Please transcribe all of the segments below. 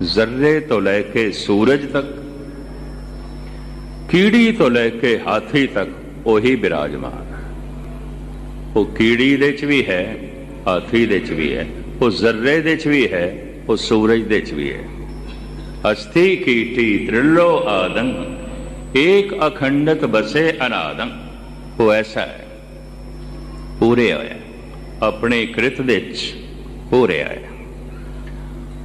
ਜ਼ਰਰੇ ਤੋਂ ਲੈ ਕੇ ਸੂਰਜ ਤੱਕ, ਕੀੜੀ ਤੋਂ ਲੈ ਕੇ ਹਾਥੀ ਤੱਕ ਉਹੀ ਬਿਰਾਜਮਾਨ। ਉਹ ਕੀੜੀ ਦੇ ਚ ਵੀ ਹੈ, ਹਾਥੀ ਦੇ ਚ ਵੀ ਹੈ, ਉਹ ਜ਼ਰਰੇ ਦੇ ਚ ਵੀ ਹੈ, ਉਹ ਸੂਰਜ ਦੇ ਚ ਵੀ ਹੈ। ਅਸਥੀ ਕੀਟੀ ਤ੍ਰਿਲੋ ਆਦੰ, ਏਕ ਅਖੰਡਤ ਬਸੇ ਅਨਾਦੰ। ਉਹ ਐਸਾ ਹੈ, ਪੂਰੇ ਹੋਇਆ, ਆਪਣੇ ਕ੍ਰਿਤ ਦੇ ਚ ਪੂਰੇ ਹੈ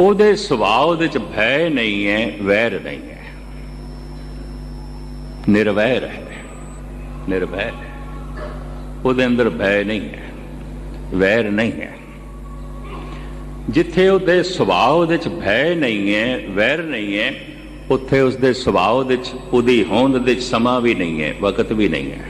ਉਹਦੇ ਸੁਭਾਅ ਦੇ ਚ ਭੈ ਨਹੀਂ ਹੈ, ਵੈਰ ਨਹੀਂ ਹੈ। ਨਿਰਵੈਰ ਹੈ ਨਿਰਭੈ ਹੈ। ਉਹਦੇ ਅੰਦਰ ਭੈ ਨਹੀਂ ਹੈ, ਵੈਰ ਨਹੀਂ ਹੈ। ਜਿੱਥੇ ਉਹਦੇ ਸੁਭਾਅ ਦੇ ਚ ਭੈ ਨਹੀਂ ਹੈ, ਵੈਰ ਨਹੀਂ ਹੈ, ਉੱਥੇ ਉਸਦੇ ਸੁਭਾਅ ਦੇ ਚ, ਉਹਦੀ ਹੋਂਦ ਦੇ ਚ ਸਮਾਂ ਵੀ ਨਹੀਂ ਹੈ, ਵਕਤ ਵੀ ਨਹੀਂ ਹੈ।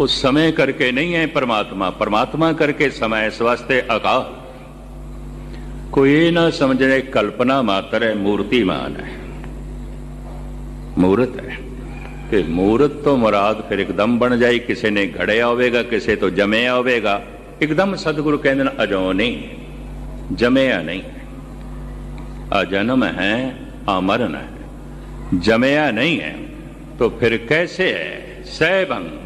ਉਹ ਸਮੇਂ ਕਰਕੇ ਨਹੀਂ ਹੈ ਪਰਮਾਤਮਾ ਪਰਮਾਤਮਾ ਕਰਕੇ ਸਮਾਂ ਇਸ ਵਾਸਤੇ ਅਕਾਲ ਕੋਈ ਇਹ ਨਾ ਸਮਝੇ ਕਲਪਨਾ ਮਾਤਰ ਹੈ ਮੂਰਤੀਮਾਨ ਹੈ ਮੂਰਤ ਹੈ ਕਿ ਮੂਰਤ ਤੋਂ ਮੁਰਾਦ ਫਿਰ ਇੱਕਦਮ ਬਣ ਜਾਈ ਕਿਸੇ ਨੇ ਘੜਿਆ ਹੋਵੇਗਾ ਕਿਸੇ ਤੋਂ ਜਮਿਆ ਹੋਵੇਗਾ ਇੱਕਦਮ ਸਤਿਗੁਰੂ ਕਹਿੰਦੇ ਨੇ ਅਜੋ ਨਹੀਂ ਜਮਿਆ ਨਹੀਂ ਆ ਜਨਮ ਹੈ ਅਮਰਨ ਹੈ ਜਮਿਆ ਨਹੀਂ ਹੈ तो फिर कैसे है सैभंग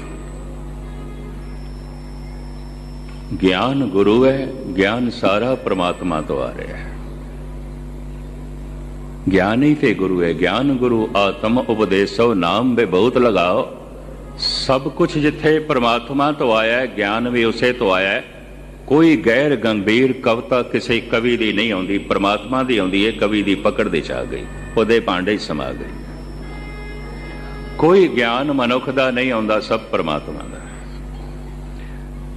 ਗਿਆਨ ਗੁਰੂ ਹੈ ਗਿਆਨ ਸਾਰਾ ਪ੍ਰਮਾਤਮਾ ਤੋਂ ਆ ਰਿਹਾ ਹੈ। ਗਿਆਨ ਹੀ ਤੇ ਗੁਰੂ ਹੈ, ਗਿਆਨ ਗੁਰੂ ਆਤਮ ਉਪਦੇਸੋ, ਨਾਮ ਬੇ ਬਹੁਤ ਲਗਾਓ। ਸਭ ਕੁਝ ਜਿੱਥੇ ਪ੍ਰਮਾਤਮਾ ਤੋਂ ਆਇਆ ਹੈ, ਗਿਆਨ ਵੀ ਉਸੇ ਤੋਂ ਆਇਆ ਹੈ। ਕੋਈ ਗੈਰ ਗੰਭੀਰ ਕਵਤਾ ਕਿਸੇ ਕਵੀ ਦੀ ਨਹੀਂ ਆਉਂਦੀ, ਪ੍ਰਮਾਤਮਾ ਦੀ ਆਉਂਦੀ ਹੈ, ਕਵੀ ਦੀ ਪਕੜ ਦੇ ਚ ਆ ਗਈ, ਉਹਦੇ ਭਾਂਡੇ ਸਮਾ ਗਈ। ਕੋਈ ਗਿਆਨ ਮਨੁੱਖ ਦਾ ਨਹੀਂ ਆਉਂਦਾ, ਸਭ ਪ੍ਰਮਾਤਮਾ ਦਾ।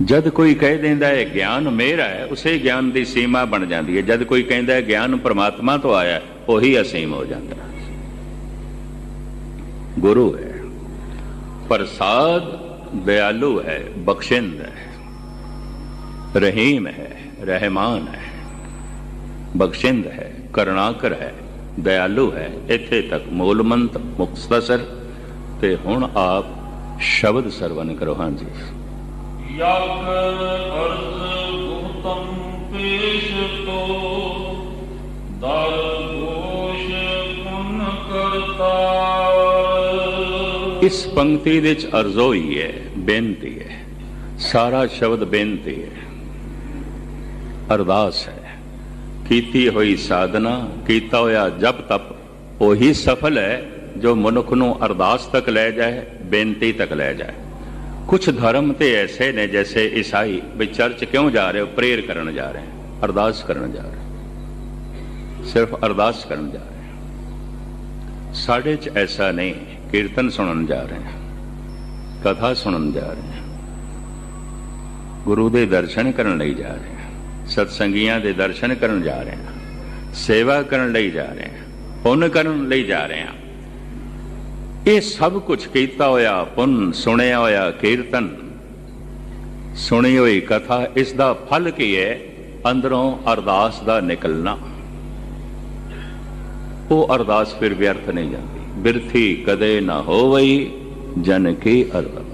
ਜਦ ਕੋਈ ਕਹਿ ਦਿੰਦਾ ਹੈ, ਗਿਆਨ ਮੇਰਾ ਹੈ ਉਸੇ ਗਿਆਨ ਦੀ ਸੀਮਾ ਬਣ ਜਾਂਦੀ ਹੈ। ਜਦ ਕੋਈ ਕਹਿੰਦਾ ਹੈ, ਗਿਆਨ ਪ੍ਰਮਾਤਮਾ ਤੋਂ ਆਇਆ ਉਹੀ ਅਸੀਮ ਹੋ ਜਾਂਦਾ ਗੁਰੂ ਹੈ, ਪ੍ਰਸਾਦ ਦਇਆਲੂ ਹੈ, ਬਖਸ਼ਿੰਦ ਹੈ, ਰਹੀਮ ਹੈ, ਰਹਿਮਾਨ ਹੈ, ਬਖਸ਼ਿੰਦ ਹੈ, ਕਰੁਣਾਕਰ ਹੈ, ਦਇਆਲੂ ਹੈ। ਇੱਥੇ ਤੱਕ ਮੂਲਮੰਤ, ਮੁਕਤਸਰ ਤੇ ਹੁਣ ਆਪ ਸ਼ਬਦ ਸਰਵਨ ਕਰੋ। ਹਾਂਜੀ। ਯਗ ਅਰਜ਼ ਗੁਹਤਮ ਪੇਸ਼ ਤੋ, ਦਰ ഘോഷ ਪੁਨ ਕਰਤਾ ਇਸ ਪੰਕਤੀ ਦੇ ਵਿੱਚ ਅਰਜ਼ੋ ਹੀ ਹੈ, ਬੇਨਤੀ ਹੈ। ਸਾਰਾ ਸ਼ਬਦ ਬੇਨਤੀ ਹੈ। ਅਰਦਾਸ ਹੈ। ਕੀਤੀ ਹੋਈ ਸਾਧਨਾ, ਕੀਤਾ ਹੋਇਆ ਜਪ ਤਪ, ਉਹੀ ਸਫਲ ਹੈ ਜੋ ਮਨੁੱਖ ਨੂੰ ਅਰਦਾਸ ਤੱਕ ਲੈ ਜਾਏ, ਬੇਨਤੀ ਤੱਕ ਲੈ ਜਾਏ। ਕੁਝ ਧਰਮ ਤੇ ਐਸੇ ਨੇ ਜੈਸੇ ਈਸਾਈ ਵੀ ਚਰਚ ਕਿਉਂ ਜਾ ਰਹੇ ਹੋ ਪ੍ਰੇਰ ਕਰਨ ਜਾ ਰਹੇ ਅਰਦਾਸ ਕਰਨ ਜਾ ਰਹੇ ਸਿਰਫ ਅਰਦਾਸ ਕਰਨ ਜਾ ਰਹੇ ਸਾਡੇ 'ਚ ਐਸਾ ਨਹੀਂ ਕੀਰਤਨ ਸੁਣਨ ਜਾ ਰਹੇ ਕਥਾ ਸੁਣਨ ਜਾ ਰਹੇ ਗੁਰੂ ਦੇ ਦਰਸ਼ਨ ਕਰਨ ਲਈ ਜਾ ਰਹੇ ਸਤਸੰਗੀਆਂ ਦੇ ਦਰਸ਼ਨ ਕਰਨ ਜਾ ਰਹੇ ਹਾਂ ਸੇਵਾ ਕਰਨ ਲਈ ਜਾ ਰਹੇ ਹਾਂ ਪੁੰਨ ਕਰਨ ਲਈ ਜਾ ਰਹੇ ਹਾਂ ਇਹ ਸਭ ਕੁਝ ਕੀਤਾ ਹੋਇਆ ਪੁੰਨ, ਸੁਣਿਆ ਹੋਇਆ ਕੀਰਤਨ, ਸੁਣੀ ਹੋਈ ਕਥਾ, ਇਸ ਦਾ ਫਲ ਕੀ ਹੈ? ਅੰਦਰੋਂ ਅਰਦਾਸ ਦਾ ਨਿਕਲਣਾ। ਉਹ ਅਰਦਾਸ ਫਿਰ ਵਿਅਰਥ ਨਹੀਂ ਜਾਂਦੀ। ਬਿਰਥੀ ਕਦੇ ਨਾ ਹੋਵਈ, ਜਨ ਕੀ ਅਰਦਾਸ।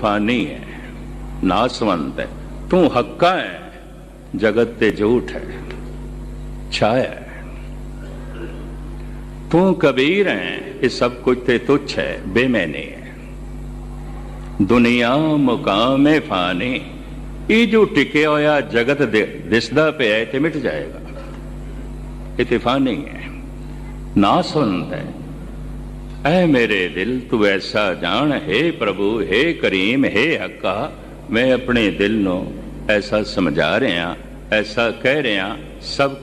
ਫਾਨੀ ਹੈ ਨਾਸਵੰਤ ਹੈ ਤੂੰ ਹੱਕਾ ਹੈ ਜਗਤ ਤੇ ਝੂਠ ਹੈ ਛਾਇਆ ਹੈ ਤੂੰ ਕਬੀਰ ਹੈ ਇਹ ਸਭ ਕੁਝ ਤੇ ਤੁੱਛ ਹੈ ਬੇਮੈਨੇ ਹੈ ਦੁਨੀਆ ਮੁਕਾਮੇ ਫਾਨੀ ਇਹ ਜੋ ਟਿਕਿਆ ਹੋਇਆ ਜਗਤ ਦੇ- ਦਿਸਦਾ ਪਿਆ ਹੈ ਤੇ ਮਿਟ ਜਾਏਗਾ ਇਹ ਤੇ ਫਾਨੀ ਹੈ ਨਾਸਵੰਤ ਹੈ ਐ ਮੇਰੇ ਦਿਲ ਤੂੰ ਐਸਾ ਜਾਣ, ਹੈ ਪ੍ਰਭੂ, ਹੈ ਕਰੀਮ, ਹੈ ਹੱਕਾ। ਮੈਂ ਆਪਣੇ ਦਿਲ ਨੂੰ ਐਸਾ ਸਮਝਾ ਰਿਹਾ, ਐਸਾ ਕਹਿ ਰਿਹਾ, ਸਭ